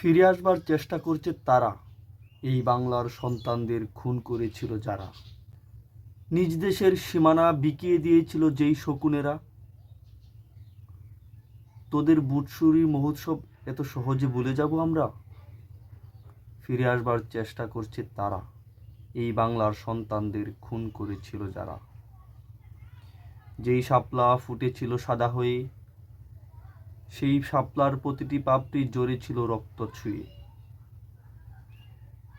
ফিরে আসবার চেষ্টা করছে তারা। এই বাংলার সন্তানদের খুন করেছিল যারা। নিজ দেশের সীমানা বিকিয়ে দিয়েছিল যেই শকুনেরা। তোদের বুটসুরি মহোৎসব এত সহজে ভুলে যাব আমরা? ফিরে আসবার চেষ্টা করছে তারা। এই বাংলার সন্তানদের খুন করেছিল যারা। যেই শাপলা ফুটেছিল সাদা হয়ে সেই শাপলার প্রতিটি পাপড়ি জোরে ছিল রক্ত ছুঁয়ে।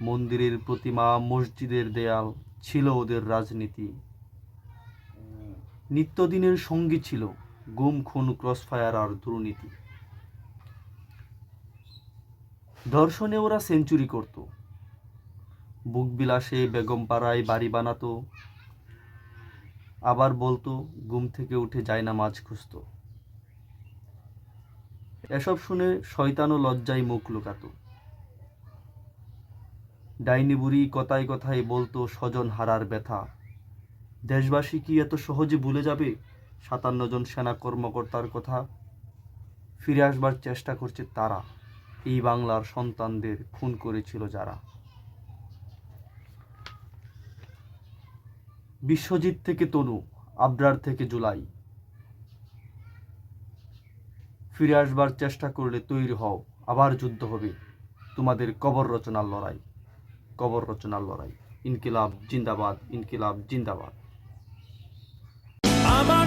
মন্দিরের প্রতিমা, মসজিদের দেয়াল ছিল ওদের রাজনীতি। নিত্যদিনের সঙ্গী ছিল গুম, খুন, ক্রসফায়ার আর দুর্নীতি। ধর্ষণে ওরা সেঞ্চুরি করত। বুক বিলাসে বেগম পাড়ায় বাড়ি বানাতো। আবার বলতো ঘুম থেকে উঠে যায় না, মাছ খুঁজতো। এসব শুনে শয়তান ও লজ্জায় মুখ লুকাতো। ডাইনি বুড়ি কথায় কথায় বলতো, স্বজন হারার ব্যথা। দেশবাসী কি এত সহজে ভুলে যাবে? সাতান্ন জন সেনা কর্মকর্তার কথা। ফিরে আসবার চেষ্টা করছে তারা। এই বাংলার সন্তানদের খুন করেছিল যারা। বিশ্বজিৎ থেকে তনু, আবরার থেকে জুলাই। ফিরে আসবার চেষ্টা করলে তৈরি হও, আবার যুদ্ধ হবে। তোমাদের কবর রচনার লড়াই, কবর রচনার লড়াই। ইনকিলাব জিন্দাবাদ ইনকিলাব জিন্দাবাদ। আমার